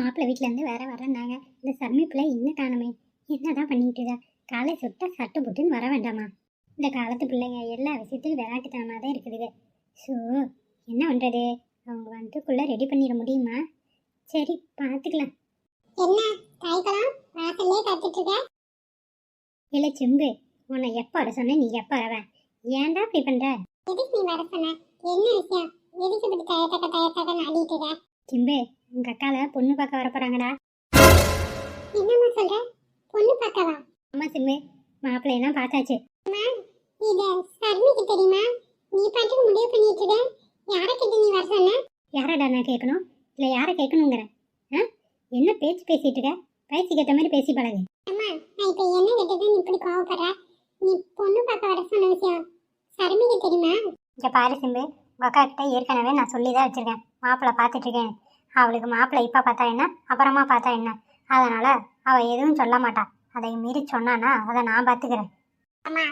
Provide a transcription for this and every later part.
மாப்பிள்ளை வீட்டிலேருந்து வேற வரேன்னாங்க இந்த சர்மி பிள்ளை இன்னும் காணுமே? என்னதான் பண்ணிட்டு இருக்கா? காலை சுட்டா சட்டு புட்டுன்னு வர வேண்டாமா? இந்த காலத்து பிள்ளைங்க எல்லா விஷயத்திலும் விளையாட்டுத்தனமாக தான் இருக்குதுங்க. ஸோ என்ன பண்ணுறது அவங்க வந்துக்குள்ளே ரெடி பண்ணிட முடியுமா? சரி பார்த்துக்கலாம் என்ன? தாய்க்கலாம் வாசல்லே காத்துட்டு இல்லை செம்பு உன்னை எப்போ வர சொன்னேன் நீ எப்போ வரவ? ஏன்டா இப்படி பண்ணுற எதுக்கு நீ வர சொன்ன? என்ன விஷயம்? எதுக்கு இப்படி தயத்தக்க தயத்தக்கன்னு இருக்க செம்பு உங்கள் அக்காவை பொண்ணு பார்க்க வர போகிறாங்கடா என்னம்மா சொல்ற? பொண்ணு பார்க்கவா? ஆமாம் செம்பு மாப்பிள்ளையெல்லாம் பார்த்தாச்சு. இத சர்மிக்கு தெரியுமா? நீ பாட்டுக்கு முடிவு பண்ணிட்டு இருக்க யாரை கிட்ட நீ வர சொன்ன? யாரடா நான் கேட்கணும்? இல்லை யாரை கேட்கணுங்கிற? ஆ? என்ன பேச்சு பேசிட்டு இருக்க? பேச்சுக்கு ஏற்ற மாதிரி பேசி பழகு. அம்மா நான் இப்ப என்ன கேட்டது? நீ இப்படி கோவப்படுற? நீ பொண்ணு பார்க்க வர சொன்ன விஷயம் சர்மிக்கு தெரியுமா? இங்கே பாரு சிம்பு உங்கள் அக்கா கிட்ட ஏற்கனவே நான் சொல்லி தான் வச்சுருக்கேன். மாப்பிள்ளை பார்த்துட்டு இருக்கேன் அவளுக்கு மாப்பிள்ளை இப்போ பார்த்தா என்ன? அப்புறமா பார்த்தா என்ன? அதனால் அவள் எதுவும் சொல்ல மாட்டா. அதை மீறி சொன்னானா அதை நான் பார்த்துக்கிறேன் அம்மா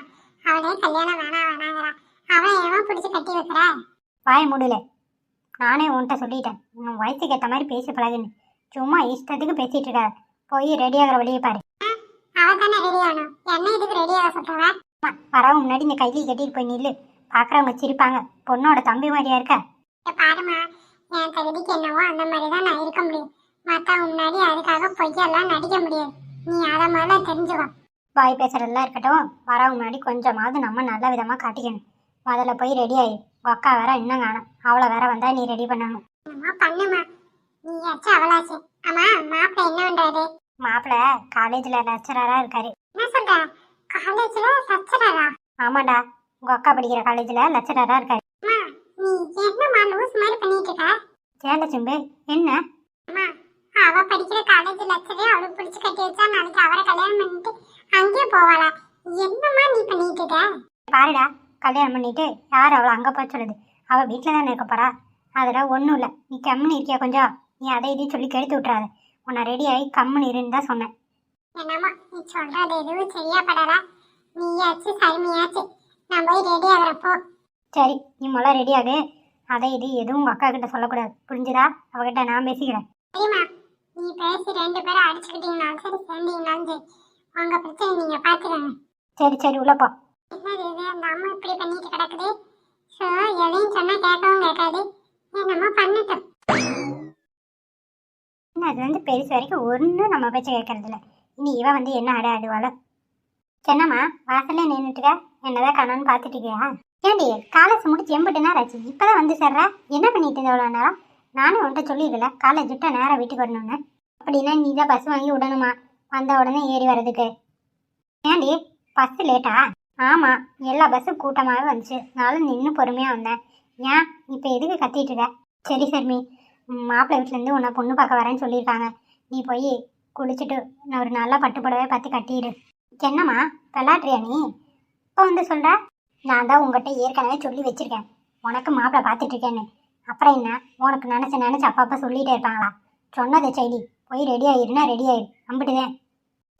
அவளே கல்யாணம் வேணாம் வேணாங்கிறா. அவளை எவன் பிடிச்சி கட்டி வைக்கிற? வாய முடியல நானே உன்கிட்ட சொல்லிட்டேன். உன் வயசுக்கு ஏற்ற மாதிரி பேசி பழகுன்னு. சும்மா இஷ்டத்துக்கு பேசிகிட்டு இருக்காத. போய் ரெடி ஆகிற வழியை பாரு. அவ தானே ரெடி ஆகணும். என்ன இதுக்கு ரெடி ஆக சொல்றவ அம்மா, வரவும் முன்னாடி இந்த கைலி கட்டிட்டு போய் நில்லு. பார்க்குறவங்க சிரிப்பாங்க. பொண்ணோட தம்பி மாதிரியா இருக்க. பாருமா என் தகுதிக்கு என்னவோ அந்த மாதிரி தான் நான் இருக்க முடியும். மத்தவங்க முன்னாடி அதுக்காக பொய்யெல்லாம் நடிக்க முடியாது. நீ அதை முதல்ல தெரிஞ்சுக்கோ. வாய் பேசுறதெல்லாம் இருக்கட்டும் வரவங்க முன்னாடி கொஞ்சமாவது நம்ம நல்ல விதமாக காட்டிக்கணும். முதல்ல போய் ரெடி ஆகி அக்கா வேற இன்னும் காணும். அவளை வேற வந்தா நீ ரெடி பண்ணணும். பண்ணுமா? நீ ஆச்சு அவளாச்சு. ஆமா மாப்பிள்ளை என்ன பண்றாரு? மாப்பிள்ளை காலேஜில் லெக்சரராக இருக்காரு. என்ன சொல்ற? காலேஜ்ல லட்சரரா ஆமாண்டா உங்கள் அக்கா படிக்கிற காலேஜில் லெக்சரராக இருக்காரு. என்னம்மா லூஸ் மாதிரி பண்ணிட்டு இருக்க? கேள சிம்பு என்ன? அம்மா அவ படிக்கிற காலேஜ் லட்சரே அவளுக்கு பிடிச்சு கட்டி வச்சா நாளைக்கு அவரை கல்யாணம் பண்ணிட்டு அங்கேயே போவாளா? என்னம்மா நீ பண்ணிட்டு இருக்க? பாருடா கல்யாணம் பண்ணிட்டு யார் அவளை அங்கே சொல்லுது? அவள் வீட்டில் தானே இருக்க போறா? அதில் ஒன்றும் இல்லை. நீ கம்முன்னு இருக்கியா கொஞ்சம்? நீ அதை இதையும் சொல்லி கெடுத்து விட்றாத உன்னை ரெடி ஆகி கம்முன்னு இருன்னு தான் சொன்னேன். என்னம்மா நீ சொல்றது எதுவும் சரியா படல. நீயாச்சு சருமியாச்சு. நான் போய் ரெடி ஆகுறப்போ சரி நீ முதல்ல ரெடி ஆகு. அதை இது எதுவும் அக்கா கிட்ட சொல்லக்கூடாது. புரிஞ்சுதா? அவகிட்ட நான் பேசிக்கிறேன். சரிம்மா. நீ பேசி ரெண்டு பேரும் அடிச்சுக்கிட்டீங்கனாலும் சரி சேர்ந்தீங்கனாலும் சரி. உங்க பிரச்சனை நீங்க பாத்துக்கங்க. சரி சரி உள்ள போ. என்னது இது? அந்த அம்மா இப்படி பண்ணிட்டு கிடக்குது? ஸோ எதையும் சொன்னா கேட்கவும் கேட்காது. என்னம்மா பண்ணட்டும். அது வந்து பெருசு வரைக்கும் ஒன்றும் நம்ம பேச்ச கேட்கறது இல்ல இனி இவ வந்து என்ன அட ஆடுவாளோ? என்னம்மா வாசல்ல நின்றுட்டுக்க என்னதான் காணோன்னு பார்த்துட்டு இருக்கியா? ஏண்டி காலேஜ் முடிச்சு எம்பிட்டு நேரம் ஆச்சு. இப்போதான் வந்து சேர்ற? என்ன பண்ணிட்டு இருந்த இவ்வளோ நேரம்? நானும் உன்கிட்ட சொல்லியிருக்கல காலேஜ் விட்டா நேரம் வீட்டுக்கு வரணும்னு. அப்படின்னா நீ தான் பஸ் வாங்கி விடணுமா? வந்த உடனே ஏறி வர்றதுக்கு. ஏண்டி பஸ் லேட்டா ஆமாம் எல்லா பஸ்ஸும் கூட்டமாகவே வந்துச்சு. நானும் நின்று பொறுமையாக வந்தேன். ஏன் இப்போ எதுக்கு கத்திட்டு இருக்க? சரி சர்மி. மாப்பிள்ளை வீட்டிலேருந்து உன்னை பொண்ணு பார்க்க வரேன்னு சொல்லியிருக்காங்க. நீ போய் குளிச்சுட்டு நான் ஒரு நல்லா பட்டு புடவை பார்த்து கட்டிடு என்னம்மா விளாட்றியா நீ? இப்போ வந்து சொல்கிற நான் தான் உங்ககிட்ட ஏற்கனவே சொல்லி வச்சிருக்கேன். உனக்கு மாப்பிள்ளை பார்த்துட்டு இருக்கேன்னு அப்புறம் என்ன? உனக்கு நினச்ச நினச்சி அப்பா அப்பா சொல்லிகிட்டே இருப்பாங்களா? சொன்னதை செய்தி போய் ரெடி ஆயிருன்னா ரெடி ஆயிரு. நம்பிட்டுதேன்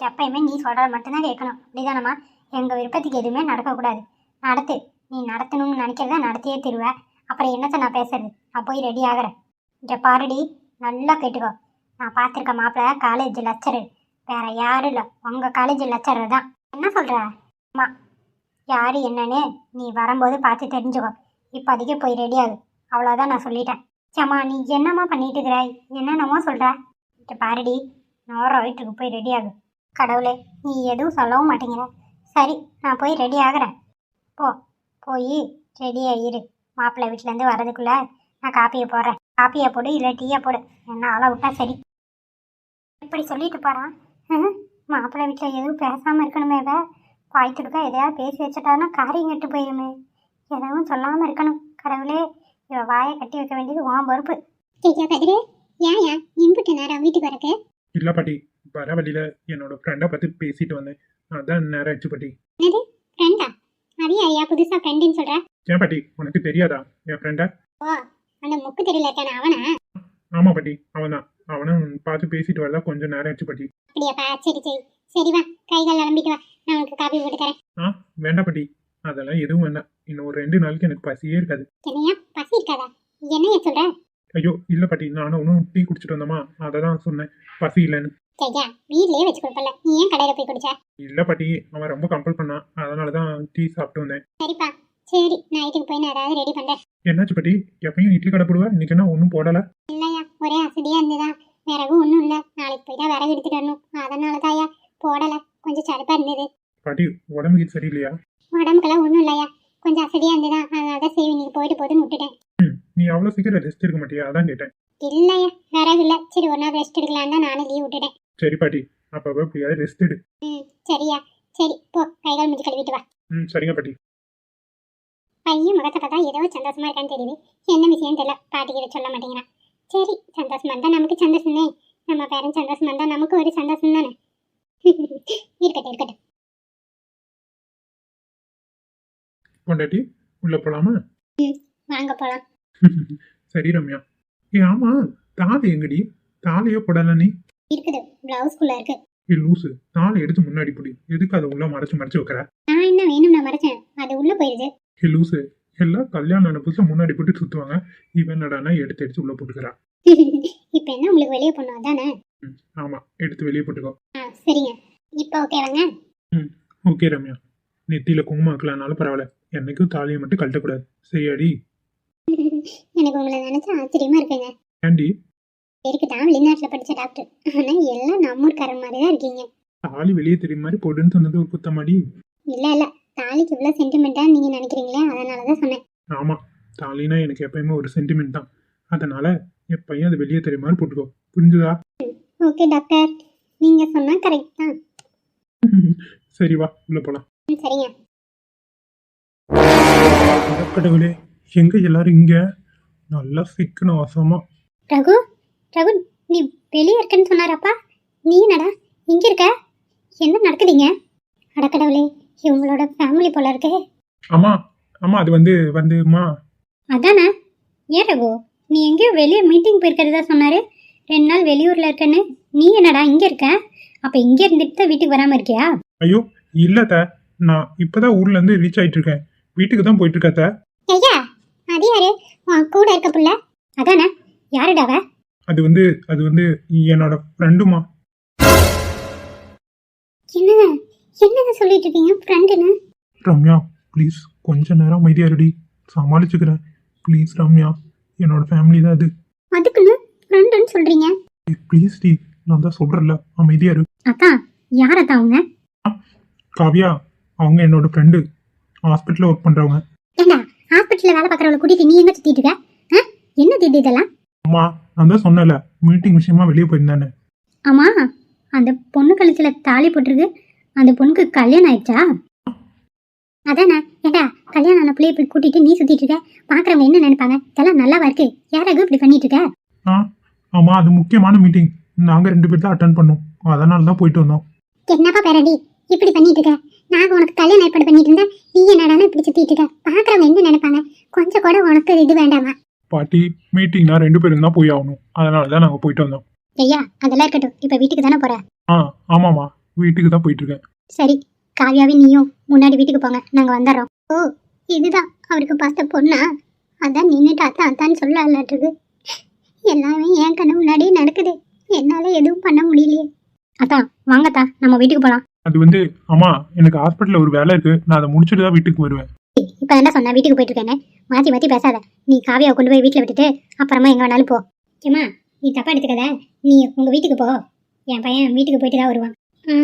எப்பயுமே நீ சொல்கிறத மட்டும்தான் கேட்கணும். அப்படிதானம்மா? எங்கள் விருப்பத்துக்கு எதுவுமே நடக்கக்கூடாது. நடத்து. நீ நடத்தணும்னு நினைக்கிறத நடத்தியே தருவ. அப்புறம் என்னத்தை நான் பேசுறது? நான் போய் ரெடி ஆகிறேன். இங்கே பாருடி. நல்லா கேட்டுக்கோ. நான் பார்த்துருக்க மாப்பிள்ள காலேஜ் லெக்சரு வேற யாரும் இல்லை. உங்கள் காலேஜ் லெக்சரர் தான். என்ன சொல்கிற அம்மா. யார் என்னன்னு நீ வரும்போது பார்த்து தெரிஞ்சுக்கோ. இப்போதைக்கு போய் ரெடி ஆகு. அவ்வளோதான் நான் சொல்லிட்டேன். சேம்மா நீ என்னம்மா பண்ணிட்டு இருக்கிற? என்னென்னமோ சொல்கிற இப்போ பாருடி நான் வீட்டுக்கு போய் ரெடி ஆகு. கடவுளே நீ எதுவும் சொல்லவும் மாட்டேங்கிற. சரி நான் போய் ரெடி ஆகுறேன். போ போய் ரெடியாக இரு. மாப்பிள்ளை வீட்டிலேருந்து வர்றதுக்குள்ளே நான் காப்பியை போடுறேன். காப்பியை போடு இல்லை டீயை போடு. என்ன ஆளை விட்டா சரி. இப்படி சொல்லிட்டு போகிறான் மாப்பிள்ளை வீட்டில் எதுவும் பேசாமல் இருக்கணுமே வே வாய் துடுக்கா எதையாவது பேசி வச்சுட்டான்னா காரியம் கெட்டு போயிருமே. எதுவும் சொல்லாமல் இருக்கணும். கடவுளே இவ வாயை கட்டி வைக்க வேண்டியது உன் பொறுப்பு. கேட்கா கதிரே ஏன் ஏன்? இம்புட்டு நேரம் வீட்டுக்கு வரக்கு? இல்ல பாட்டி வர வழியில என்னோட ஃப்ரெண்டை பத்தி பேசிட்டு வந்தேன். அதான் நேரம் ஆச்சு பாட்டி. என்னது? ஃப்ரெண்டா அது யாரையா புதுசா ஃப்ரெண்டுன்னு சொல்ற? ஏன் பாட்டி உனக்கு தெரியாதா? என் ஃப்ரெண்டா ஓ அந்த முக்கு தெரியல இருக்கான அவனா? ஆமா பாட்டி அவன்தான். அவனும் பார்த்து பேசிட்டு வரல கொஞ்சம் நேரம் ஆச்சு பாட்டி. அப்படியாப்பா சரி சரி. சரி வா கை கால் அலம்பிட்டு வா. நான் உனக்கு காபி போட்டு தரேன். ஆ வேண்டாம் பாட்டி. அதெல்லாம் எதுவும் வேண்டாம். இன்னும் ஒரு ரெண்டு நாளைக்கு எனக்கு பசியே இருக்காது. என்னையா? பசி இருக்காதா? என்னைய சொல்ற? ஐயோ இல்ல பாட்டி. நானும் ஒன்றும் டீ குடிச்சிட்டு வந்தோமா? அதை தான் சொன்னேன். பசி இல்லைன்னு. சரியா வீட்லயே வச்சு கொடுப்பல நீ ஏன் கடையில போய் குடிச்ச? இல்ல பாட்டி. அவன் ரொம்ப கம்பல் பண்ணான் அதனால தான் டீ சாப்பிட்டு வந்தேன். சரிப்பா. சரி நைட்டுக்கு போய் நான் ஏதாவது ரெடி பண்றேன். என்னாச்சு பாட்டி? எப்பயும் இட்லி கடை போடுவேன் இன்னைக்கு என்ன ஒன்றும் போடல? இல்லையா ஒரே அசதியா இருந்ததா விறகு ஒன்றும் இல்லை. நாளைக்கு போய் தான் விறகு எடுத்துட்டு வரணும். அதனால தாயா போடல. கொஞ்சம் சடுப்பா இருந்தது. பாட்டி உடம்புக்கு சரியில்லையா? உடம்புக்கெல்லாம் ஒன்றும் இல்லையா? கொஞ்சம் அசதியா இருந்ததா அதனால தான் சரி நீங்க போயிட்டு போதுன்னு விட்டுட்டேன். நீ அவ்வளோ சீக்கிரம் ரெஸ்ட் எடுக்க மாட்டியா? அதான் கேட்டேன். இல்லையா விறகு இல்லை சரி ஒரு நாள் ரெஸ்ட் எடுக்கலான்னு தான் நானும் லீவ் விட்டுட்டேன். சரி பாட்டி அப்பப்போ எப்படியாவது ரெஸ்ட் எடு. ம் சரியா. சரி போ. கைகால் முடிச்சு கழுவிட்டு வா. ம் சரிங்க பாட்டி. பையன் முகத்தை பார்த்தா ஏதோ சந்தோஷமா இருக்கான்னு தெரியுது. என்ன விஷயம் தெரியல. பாட்டிக்கிட்ட சொல்ல மாட்டேங்கிறான் சரி சந்தோஷமா இருந்தா நமக்கு சந்தோஷம் நம்ம பேரன் சந்தோஷமா இருந்தா நமக்கு ஒரு சந்தோஷம் தானே இருக்கட்டும் இருக்கட்டும். கொண்டாட்டி உள்ள போலாமா? வாங்க போலாம். சரி ரம்யா. ஏ ஆமா தாலி எங்கடி? தாலியோ போடல நீ? இருக்குது பிளவுஸ்குள்ள இருக்கு. ஏ லூசு தாலி எடுத்து முன்னாடி புடி. எதுக்கு அதை உள்ள மறைச்சு மறைச்சு வைக்கிற? நான் என்ன வேணும்னு மறைச்சேன். அது உள்ள போயிருது. ஏ லூசு எல்லாம் கல்யாணம் ஆன புதுசுல முன்னாடி போட்டு சுத்துவாங்க. இவன் நடானா எடுத்து எடுத்து உள்ள போட்டுக்கிறா. இப்போ என்ன உங்களுக்கு வெளியே போனோம் அதானே? ம், ஆமா எடுத்து வெளியே போட்டுக்கோ. ஆ சரிங்க. இப்போ ஓகேவாங்க ஓகே ரம்யா. நெத்தியில குங்குமம் வைக்கலனாலும் பரவாயில்ல. என்னைக்கும் தாலியை மட்டும் கழட்டக்கூடாது. சரியாடி? எனக்கு உங்களை நினைச்சா ஆச்சரியமா இருக்குங்க. ஏண்டி? பேருக்கு தான் வெளிநாட்டுல படிச்ச டாக்டர் ஆனா எல்லாம் நம்மூர்காரன் மாதிரி தான் இருக்கீங்க. தாலி வெளியே தெரியும் மாதிரி போடுன்னு சொன்னது ஒரு குத்தமாடி. இல்ல இல்ல. தாலிக்கு இவ்வளவு சென்டிமெண்டா நீங்க நினைக்கிறீங்களே அதனாலதான் சொன்னேன். ஆமா தாலினா எனக்கு எப்பயுமே ஒரு சென்டிமெண்ட் தான். அதனால எப்பயும் அது வெளியே தெரியும் மாதிரி போட்டுக்கோ. புரிஞ்சுதா? Okay doctor. நீங்க சொன்னா கரெக்ட் தான். சரி வா உள்ள போலாம். சரிங்க. கடவுளே எங்க எல்லாரும் இங்க? நல்லா சிக்கணும் வசமா. ரகு ரகு நீ வெளியே இருக்கேன்னு சொன்னாரப்பா. நீ என்னடா இங்க இருக்க? என்ன நடக்குதுங்க? அடக்கடவுளே இவங்களோட ஃபேமிலி போல இருக்கே. ஆமா ஆமா அது வந்து வந்துமா? அதானே? ஏன் ரகு நீ எங்கேயோ வெளியே மீட்டிங் போயிருக்கிறதா சொன்னாரு. ரெண்டு நாள் வெளியூர்ல இருக்கேன்னு. நீ என்னடா இங்க இருக்க? அப்ப இங்க இருந்துட்டு தான் வீட்டுக்கு வராம இருக்கியா? ஐயோ இல்ல த நான் இப்பதான் ஊர்ல இருந்து ரீச் ஆயிட்டு இருக்கேன். வீட்டுக்கு தான் போயிட்டு இருக்கா த ஐயா அது யாரு? உன் கூட இருக்க புள்ள. அதானே? யாருடா அவ? அது வந்து அது வந்து என்னோட ஃப்ரெண்டுமா என்னங்க? என்னங்க சொல்லிட்டு இருக்கீங்க? ஃப்ரெண்டுன்னு ரம்யா ப்ளீஸ் கொஞ்ச நேரம் அமைதியா இருடி. சமாளிச்சுக்கிறேன். ப்ளீஸ் ரம்யா. என்னோட ஃபேமிலி தான் அது. அதுக்குன்னு ஃப்ரெண்டுன்னு சொல்றீங்க. ப்ளீஸ் டி நான் தான் சொல்றேன்ல அமைதியா இரு. அதான் யார் அதான் அவங்க? காவியா அவங்க என்னோட ஃப்ரெண்டு ஹாஸ்பிட்டலில் ஒர்க் பண்றவங்க. ஏண்டா ஹாஸ்பிட்டல்ல வேலை பார்க்குறவளை கூட்டிட்டு நீ எங்க சுத்திட்டு இருக்க? என்ன தீதி இதெல்லாம்? அம்மா நான் தான் சொன்னேன்ல மீட்டிங் விஷயமா வெளியே போயிருந்தேன்னு. ஆமா அந்த பொண்ணு கழுத்துல தாலி போட்டிருக்கு. அந்த பொண்ணுக்கு கல்யாணம் ஆயிடுச்சா? அதானே ஏண்டா கல்யாணம் ஆன பிள்ளைய இப்படி கூட்டிட்டு நீ சுத்திட்டு இருக்க? பாக்குறவங்க என்ன நினைப்பாங்க? இதெல்லாம் நல்லாவா இருக்கு? யாராக இப்படி பண்ணிட்டு இருக்க? ஆமா அது முக்கியமான மீட்டிங் நாங்க ரெண்டு பேர் தான் அட்டன் பண்ணோம். அதனால தான் போயிட்டு வந்தோம். என்னப்பா பேரடி? இப்படி பண்ணிட்டு இருக்க? நாங்க உனக்கு கல்யாணம் ஏற்பாடு பண்ணிட்டு இருந்தா நீ என்னடானா இப்படி சுத்திட்டு இருக்க? பாக்குறவங்க என்ன நினைப்பாங்க? கொஞ்சம் கூட உனக்கு இது வேண்டாமா? பாட்டி மீட்டிங்னா ரெண்டு பேரும் தான் போய் ஆகணும். அதனால தான் நாங்கள் போயிட்டு வந்தோம். ஐயா அதெல்லாம் இருக்கட்டும். இப்ப வீட்டுக்கு தானே போற? ஆ ஆமாம்மா. வீட்டுக்கு தான் போயிட்டு இருக்கேன். சரி காவியாவே நீயும் முன்னாடி வீட்டுக்கு போங்க. நாங்க வந்துடுறோம். ஓ இதுதான். அவருக்கு பார்த்த பொண்ணா? அதான் நின்னுட்டு அதான் அதான் சொல்ல இருக்கு எல்லாமே என் கண்ணு முன்னாடியே நடக்குது. என்னால எதுவும் பண்ண முடியலையே. அதான் வாங்கத்தா நம்ம வீட்டுக்கு போலாம். அது வந்து அம்மா எனக்கு ஹாஸ்பிட்டலில் ஒரு வேலை இருக்கு. நான் அதை முடிச்சுட்டு தான் வீட்டுக்கு வருவேன். இப்ப என்ன சொன்ன வீட்டுக்கு போயிட்டு இருக்கேன்னு. மாத்தி மாத்தி பேசாத. நீ காவியாவை கொண்டு போய் வீட்டுல விட்டுட்டு அப்புறமா எங்க வேணாலும் போ. ஏமா நீ தப்பா எடுத்துக்காத. நீ உங்க வீட்டுக்கு போ. என் பையன் வீட்டுக்கு போயிட்டு தான் வருவான். ஆ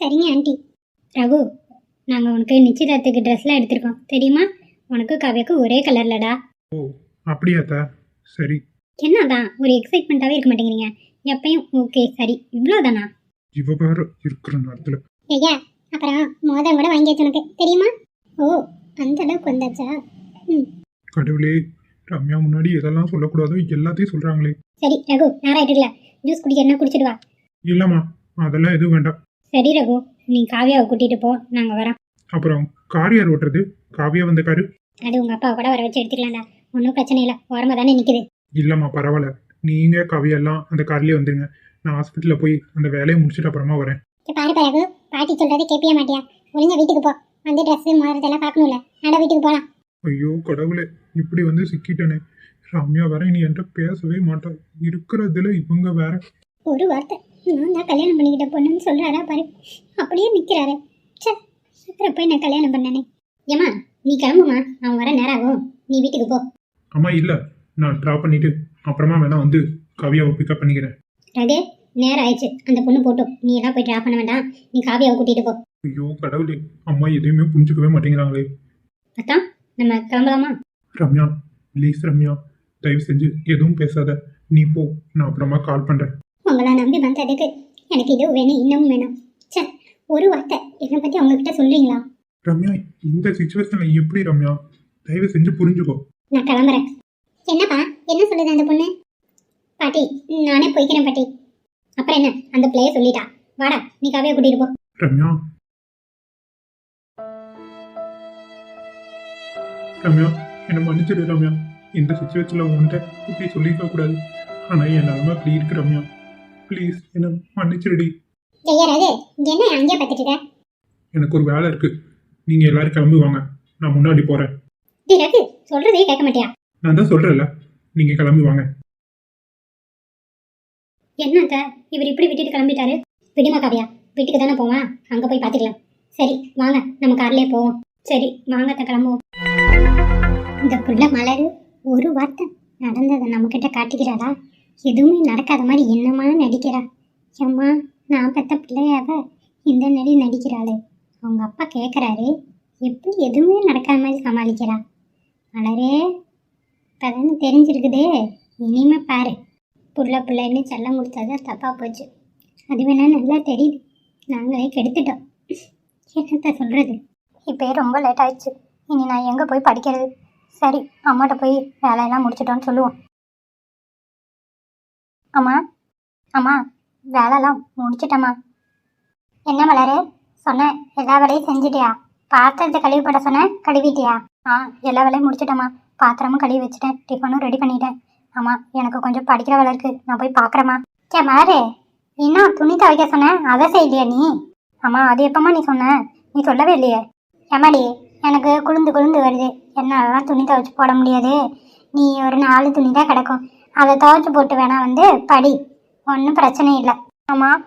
சரிங்க ஆண்டி. ரகு நாங்க உனக்கு நிச்சயதார்த்துக்கு ட்ரெஸ்லாம் எடுத்திருக்கோம். தெரியுமா? உனக்கு காவியாக்கு ஒரே கலர்லடா ஓ அப்படியா சரி. என்னதான் ஒரு எக்ஸைட்மெண்ட்டாவே இருக்க மாட்டேங்கிறீங்க. எப்பயும் ஓகே சரி இவ்வளோதானா இவ வேற இருக்கிற நேரத்தில். ஐயா அப்புறம் மோதிரம் கூட வாங்கியாச்சு உனக்கு தெரியுமா? ஓ அந்த அளவுக்கு வந்தாச்சா? கடவுளே ரம்யா முன்னாடி எதெல்லாம் சொல்லக்கூடாதோ எல்லாத்தையும் சொல்றாங்களே. சரி ரகு நேரம் ஆயிட்டுல ஜூஸ் குடிக்கிறனா குடிச்சிட்டு வா. இல்லம்மா அதெல்லாம் எதுவும் வேண்டாம். சரி ரகு நீ காவியாவை கூட்டிட்டு போ நாங்க வரோம். அப்புறம் கார் யார் ஓட்டுறது? காவியா வந்த காரு? அது உங்க அப்பாவை கூட வர வச்சு எடுத்துக்கலாம்டா. ஒன்றும் பிரச்சனை இல்லை ஓரமா தானே நிக்குது. இல்லம்மா பரவாயில்ல. நீங்க கவியெல்லாம் அந்த கார்லயே வந்துருங்க. நான் ஹாஸ்பிட்டலில் போய் அந்த வேலையை முடிச்சிட்டு அப்புறமா வரேன். பாரு பிறகு பாட்டி சொல்றதை கேட்பிய மாட்டியா? ஒழுங்கா வீட்டுக்கு போ. வந்து ட்ரெஸ் மாறுறதெல்லாம் பார்க்கணும்ல. நட வீட்டுக்கு போலாம். ஐயோ கடவுளே. இப்படி வந்து சிக்கிட்டனே. ரம்யா வேற நீ என்கிட்ட பேசவே மாட்டா. இருக்கிறதுல இவங்க வேற. ஒரு வார்த்தை. நான் தான் கல்யாணம் பண்ணிக்கிட்ட பொண்ணுன்னு சொல்கிறாரா பாரு. அப்படியே நிற்கிறாரு சே அப்புறம் போய் நான் கல்யாணம் பண்ணனே. ஏம்மா நீ கிளம்புமா? அவன் வர நேரம் ஆகும். நீ வீட்டுக்கு போ. அம்மா இல்ல. நான் ட்ராப் பண்ணிட்டு அப்புறமா வேணா வந்து கவியாவை பிக்கப் பண்ணிக்கிறேன். ரகு நேரம் ஆயிடுச்சு. அந்த பொண்ணு போட்டும். நீ எல்லாம் போய் ட்ராப் பண்ண வேண்டாம். நீ காவியாவை கூட்டிகிட்டு போ. ஐயோ கடவுளே. அம்மா எதையுமே புரிஞ்சுக்கவே மாட்டேங்கிறாங்களே. அத்தான் நம்ம கிளம்பலாமா? ரம்யா ப்ளீஸ் ரம்யா தயவு செஞ்சு எதுவும் பேசாத. நீ போ. நான் அப்புறமா கால் பண்றேன். உங்களை நம்பி வந்ததுக்கு எனக்கு இது வேணும் இன்னமும் வேணும். சே ஒரு வார்த்தை. என்னை பற்றி அவங்கக்கிட்ட சொல்கிறீங்களா ரம்யா இந்த சுச்சுவேஷன்ல எப்படி ரம்யா? தயவு செஞ்சு புரிஞ்சுக்கோ. நான் கிளம்புறேன். என்னப்பா? என்ன சொல்லுது அந்த பொண்ணு? பாட்டி நானே போய்க்கிறேன் பாட்டி. அப்புறம் என்ன? அந்த பிள்ளைய சொல்லிட்டா. வாடா நீ காவியா கூட்டிட்டு போ. ரம்யா. ரம்யா என்னை மன்னிச்சிடு ரம்யா. இந்த சுச்சுவேஷன்ல உன்கிட்ட இப்படி சொல்லியிருக்க கூடாது. ஆனா என் நிலைமை அப்படி இருக்கு ரம்யா. ப்ளீஸ் என்ன மன்னிச்சிடுடி. ஜெயராஜு இங்க என்ன அங்கேயே பார்த்துட்டு இருக்க? எனக்கு ஒரு வேலை இருக்கு. நீங்க எல்லாரும் கிளம்பி வாங்க. நான் முன்னாடி போறேன். டேய் ரகு சொல்றதே கேட்க மாட்டியா? நான் தான் சொல்றேன்ல. நீங்க கிளம்பி வாங்க. என்னங்க இவர் இப்படி விட்டுட்டு கிளம்பிட்டாரு? விடுமா காவியா வீட்டுக்கு தானே போவான்? அங்க போய் பாத்துக்கலாம் சரி வாங்க நம்ம கார்லயே போவோம். சரி வாங்க அத்தை கிளம்புவோம். இந்த புள்ள மலரு ஒரு வார்த்தை நடந்ததை நம்ம கிட்ட காட்டிக்கிறாரா? எதுவுமே நடக்காத மாதிரி என்னமா நடிக்கிறா? ஏம்மா நான் பெத்த பிள்ளையாவ இந்த நடி நடிக்கிறாளே. அவங்க அப்பா கேட்குறாரு எப்படி எதுவுமே நடக்காத மாதிரி சமாளிக்கிறா? மலரே இப்போதானே தெரிஞ்சிருக்குதே. இனிமே பாரு. புள்ள புள்ளன்னு செல்லம் கொடுத்தது தப்பாக போச்சு. அது வேணால் நல்லா தெரியுது. நாங்களே கெடுத்துட்டோம். என்னத்த சொல்கிறது இப்போயே ரொம்ப லேட் ஆயிடுச்சு. இனி நான் எங்கே போய் படிக்கிறது? சரி அம்மாட்ட போய் வேலையெல்லாம் முடிச்சிட்டோன்னு சொல்லுவோம். அம்மா அம்மா வேலைலாம் முடிச்சிட்டம்மா. என்ன மலரு? சொன்னேன். எல்லா வேலையும் செஞ்சிட்டியா? பாத்திரத்தை கழுவி போட சொன்னேன். கழுவிட்டியா? ஆ எல்லா வேலையும் முடிச்சிட்டேம்மா. பாத்திரமும் கழுவி வச்சுட்டேன். டிஃபனும் ரெடி பண்ணிட்டேன். ஆமாம் எனக்கு கொஞ்சம் படிக்கிற வேலை இருக்கு. நான் போய் பார்க்குறேம்மா சே மாறு என்ன துணி துவைக்க சொன்னேன் அதை செய்யலையா நீ? அம்மா அது எப்போம்மா நீ சொன்ன? நீ சொல்லவே இல்லையே. ஏமாடி எனக்கு குளிந்து குளுந்து வருது. என்னாலலாம் துணி துவைச்சு போட முடியாது. நீ ஒரு நாலு துணி தான் கிடக்கும். அதை துவைச்சு போட்டு வேணா வந்து படி. ஒன்றும் பிரச்சனை இல்லை. ஆமாம்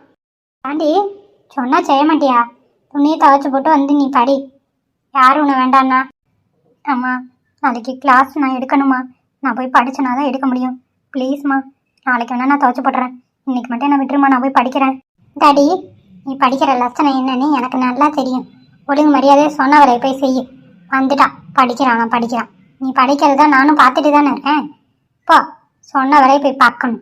ஆண்டி சொன்னால் செய்ய மாட்டியா? துணியை துவைச்சு போட்டு வந்து நீ படி. யாரும் உன்னை வேண்டாண்ணா ஆமாம் நாளைக்கு கிளாஸ் நான் எடுக்கணுமா நான் போய் படிச்சனா தான் எடுக்க முடியும். ப்ளீஸ்மா நாளைக்கு வேணா நான் துவச்சி போட்டுறேன். இன்னைக்கு மட்டும் என்ன விட்டுருமா நான் போய் படிக்கிறேன். டாடி நீ படிக்கிற லட்சணம் என்னன்னு எனக்கு நல்லா தெரியும். ஒழுங்கு மரியாதையாக சொன்னவரை போய் செய்ய வந்துட்டான் படிக்கிறான் அவன் படிக்கிறான். நீ படிக்கிறதா நானும் பார்த்துட்டு தானே இருக்கேன். போ சொன்னவரை போய் பார்க்கணும்.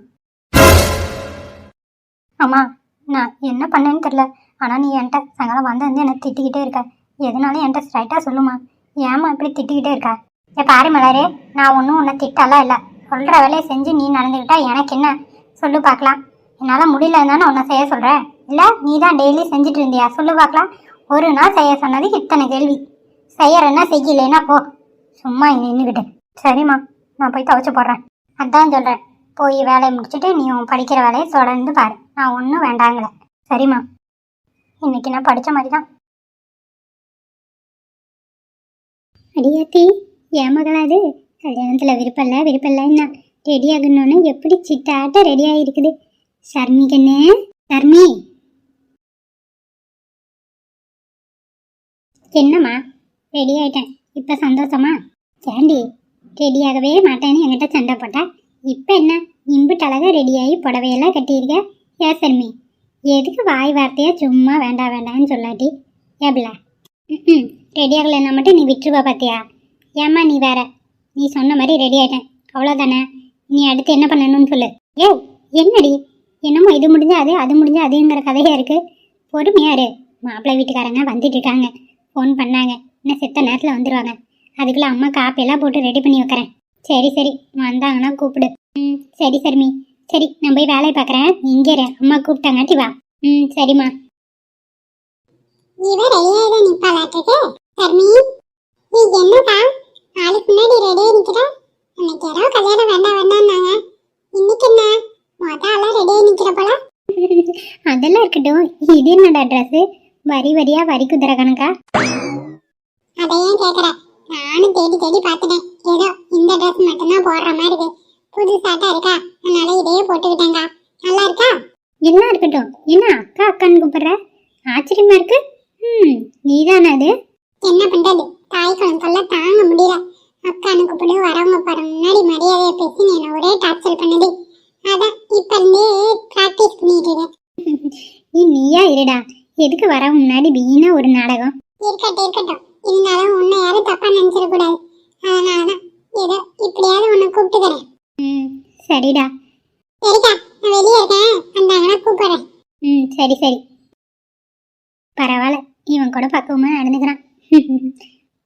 அம்மா நான் என்ன பண்ணேன்னு தெரில ஆனால் நீ என்கிட்ட சாயங்காலம் வந்து வந்து என்னை திட்டிக்கிட்டே இருக்க. எதனாலும் என்கிட்ட ஸ்ட்ரைட்டாக சொல்லுமா ஏம்மா இப்படி திட்டிக்கிட்டே இருக்கா? ஏ பாரு மலரே நான் ஒன்றும் உன்னை திட்டலாம் இல்லை. சொல்கிற வேலையை செஞ்சு நீ நடந்துக்கிட்டா எனக்கு என்ன? சொல்லு பார்க்கலாம் என்னால் முடியலன்னு உன்னை செய்ய சொல்கிறேன் இல்லை நீ தான் டெய்லி செஞ்சுட்டு இருந்தியா? சொல்லு பார்க்கலாம் ஒரு நாள் செய்ய சொன்னது இத்தனை கேள்வி. செய்யறேன்னா செய்யலைன்னா போ. சும்மா இங்கே நின்றுக்கிட்டு சரிம்மா நான் போய் துவைச்சு போடுறேன். அதான் சொல்கிறேன் போய் வேலையை முடிச்சுட்டு நீ உன் படிக்கிற வேலையை தொடர்ந்து பாரு. நான் ஒன்றும் வேண்டாங்களே சரிம்மா. இன்றைக்கி நான் படித்த மாதிரி தான் அடியாத்தி என் மகளாது கல்யாணத்தில் விருப்பம்ல இல்லை என்ன? ரெடி ஆகணும்னு எப்படி சிட்டாட்ட ரெடி ஆகிருக்குது ஷர்மி சர்மி! என்னம்மா? ரெடி ஆயிட்டேன். இப்போ சந்தோஷமா? சேண்டி ரெடி ஆகவே மாட்டேன்னு என்கிட்ட சண்டை போட்டா? இப்போ என்ன? இம்புட்டு அழகாக ரெடியாகி புடவையெல்லாம் கட்டியிருக்க? ஏ ஷர்மி எதுக்கு வாய் வார்த்தையா சும்மா வேண்டாம் வேண்டாம்னு சொல்லாட்டி? ஏபிள? ம் ரெடி ஆகலைன்னா மட்டும் நீ விட்டுருவா பார்த்தியா ஏம்மா நீ வேற? நீ சொன்ன மாதிரி ரெடி ஆகிட்டேன் அவ்வளோதானே நீ அடுத்து என்ன பண்ணணும்னு சொல்லு. ஏய் என்னடி? என்னமோ இது முடிஞ்சா அது அது முடிஞ்சா அதுங்கிற கதையாக இருக்குது பொறுமையா இரு. மாப்பிள்ளை வீட்டுக்காரங்க வந்துட்டு இருக்காங்க. ஃபோன் பண்ணாங்க. இன்னும் செத்த நேரத்தில் வந்துடுவாங்க அதுக்குள்ளே அம்மா காப்பியெல்லாம் போட்டு ரெடி பண்ணி வைக்கிறேன். சரி சரி. வந்தாங்கன்னா கூப்பிடு. ம் சரி சரிமி. சரி நான் போய் வேலையை பார்க்குறேன். இங்கே அம்மா கூப்பிட்டாங்காட்டி வா. ம் சரிம்மா. இவ ரெடியா தான் நிப்பாளாட்டுக்கு தர்மி நீ என்னக்கா நாளைக்கு முன்னாடி ரெடியா நிக்கிற? அன்னைக்கு யாரோ கல்யாணம் வேண்டாம் வேண்டாம்னாங்க. இன்னைக்கு என்ன? மொத ஆளா ரெடியா நிக்கிற போல. அதெல்லாம் இருக்கட்டும். இது என்னடா ட்ரெஸ்ஸு வரி வரியா வரி குதிரை கணக்கா? அதை ஏன் கேக்குற. நானும் தேடி தேடி பார்த்துட்டேன் ஏதோ இந்த ட்ரெஸ் மட்டும்தான் போடுற மாதிரி இருக்கு. புது சாட்டா இருக்கா? அதனால இதையே போட்டுக்கிட்டேங்க்கா நல்லா இருக்கா? எல்லாம் இருக்கட்டும். என்ன அக்கா அக்கான்னு கூப்பிடுற? ஆச்சரியமா இருக்கு. ம். நீதானே அது என்ன பண்றது? தாய் குளம் தொல்லை தாங்க முடியல. அக்கானு கூப்பிடு வரவங்க போற முன்னாடி மரியாதையை பேசி நீ என்ன ஒரே டார்ச்சர் பண்ணுது. அதான் இப்ப இருந்தே பிராக்டிஸ் பண்ணிட்டு இருக்கேன். நீ நீயா இருடா. எதுக்கு வர முன்னாடி வீணா ஒரு நாடகம்? இருக்கட்டும் இருக்கட்டும். இருந்தாலும் உன்னை யாரும் தப்பா நினைச்சிடக்கூடாது அதனாலதான் ஏதோ இப்படியாவது உன்னை கூப்பிட்டுக்கிறேன். ம் சரிடா. சரிக்கா நான் வெளியே இருக்கேன். வந்தாங்கன்னா கூப்பிடுறேன். ம் சரி சரி. கூட பக்குவமா நடந்துக்கிறான்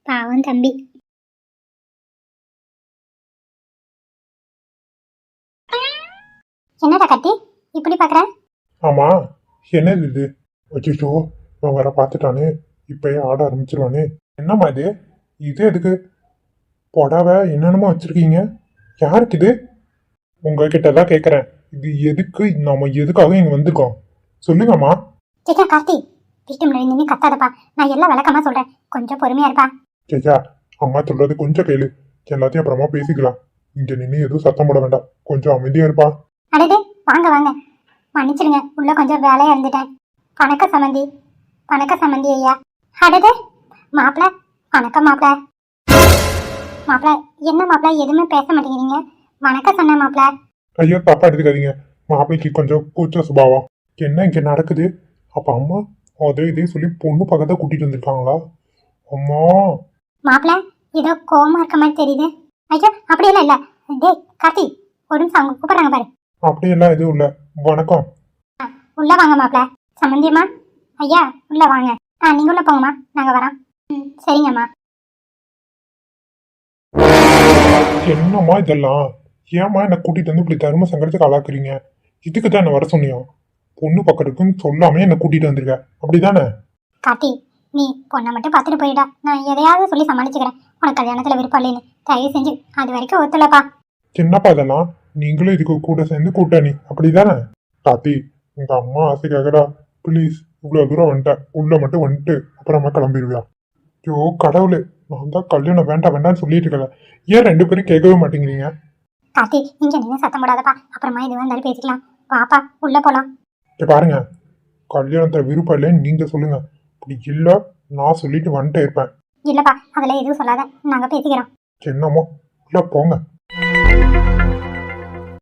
பாவம் தம்பி. என்னடா கத்தி? இப்படி பார்க்குற ஆமா என்னது இது? அச்சோ இவன் வர பார்த்துட்டானே. இப்பயே ஆட ஆரம்பிச்சிருவானே. என்னம்மா இது? இது எதுக்கு? புடவை என்னென்னமோ வச்சிருக்கீங்க? யாருக்கு இது? உங்ககிட்ட தான் கேட்குறேன் இது எதுக்கு? நம்ம எதுக்காக இங்கே வந்திருக்கோம்? சொல்லுங்கம்மா. கார்த்தி. வீட்டு முன்னாடி நின்று கத்தாதப்பா. நான் எல்லாம் விளக்கமா சொல்றேன். கொஞ்சம் பொறுமையா இருப்பா. கேஜா அம்மா சொல்றது கொஞ்சம் கேளு. எல்லாத்தையும் அப்புறமா பேசிக்கலாம். இங்க நின்று எதுவும் சத்தம் போட வேண்டாம். கொஞ்சம் அமைதியா இருப்பா. அடடே வாங்க வாங்க. மன்னிச்சிடுங்க. உள்ள கொஞ்சம் வேலையா இருந்துட்டேன். வணக்க சம்மந்தி வணக்க சம்மந்தி ஐயா. அடடே மாப்பிள. வணக்கம் மாப்பிள. மாப்பிள என்ன மாப்பிள? எதுவுமே பேச மாட்டேங்கிறீங்க. வணக்கம் சொன்ன மாப்பிள. ஐயோ தப்பா எடுத்துக்காதீங்க. மாப்பிளைக்கு கொஞ்சம் கூச்ச சுபாவம். என்ன இங்க நடக்குது? அப்ப அம்மா அதே இதே சொல்லி பொண்ணு பக்கத்தை கூட்டிட்டு வந்திருக்காங்களா? அம்மா. மாப்பிள ஏதோ கோவமா இருக்க மாதிரி தெரியுது. ஐயோ அப்படியெல்லாம் இல்ல. டேய் கார்த்தி ஒரு நிமிஷம் அவங்க கூப்பிடுறாங்க பாரு. அப்படியெல்லாம் எதுவும் இல்ல. வணக்கம். உள்ள வாங்க மாப்பிள. சம்மந்தியம்மா ஐயா உள்ள வாங்க. ஆ நீங்க உள்ள போங்கம்மா. நாங்க வரோம். ம் சரிங்கம்மா. என்னம்மா இதெல்லாம்? ஏம்மா என்னை கூட்டிட்டு வந்து இப்படி தர்ம சங்கடத்துக்கு ஆளாக்குறீங்க? இதுக்கு தான் என்ன வர சொன்னியோ? பொண்ணு பக்கத்துக்குன்னு சொல்லாமே என்னை கூட்டிட்டு வந்திருக்க. அப்படிதானே? கார்த்தி நீ பொண்ணை மட்டும் பார்த்துட்டு போயிடா. நான் எதையாவது சொல்லி சமாளிச்சுக்கிறேன். உனக்கு கல்யாணத்துல விருப்பம் இல்லைன்னு. தயவு செஞ்சு அது வரைக்கும் ஒத்துலப்பா என்னப்பா இதெல்லாம் நீங்களும் இதுக்கு கூட சேர்ந்து கூட்டணி. அப்படிதானே? காத்தி உங்க அம்மா ஆசைக்காகடா. ப்ளீஸ் இவ்வளவு தூரம் வந்துட்டேன் உள்ள மட்டும் வந்துட்டு அப்புறமா கிளம்பிடுவியா? ஐயோ கடவுளே நான் தான் கல்யாணம் வேண்டாம் வேண்டாம்னு சொல்லிட்டு இருக்கேன் ஏன் ரெண்டு பேரும் கேட்கவே மாட்டேங்கிறீங்க? கார்த்தி இங்க நின்று சத்தம் போடாதப்பா. அப்புறமா இது வந்தாலும் பேசிக்கலாம். வாப்பா உள்ள போலாம். இங்க பாருங்க. கல்யாணத்துல விருப்பம் இல்லைன்னு நீங்க சொல்லுங்க. அப்படி இல்ல நான் சொல்லிட்டு வந்துட்டே இருப்பேன். இல்லப்பா அதெல்லாம் எதுவும் சொல்லாத. நாங்க பேசிக்கிறோம். என்னமோ? உள்ள போங்க.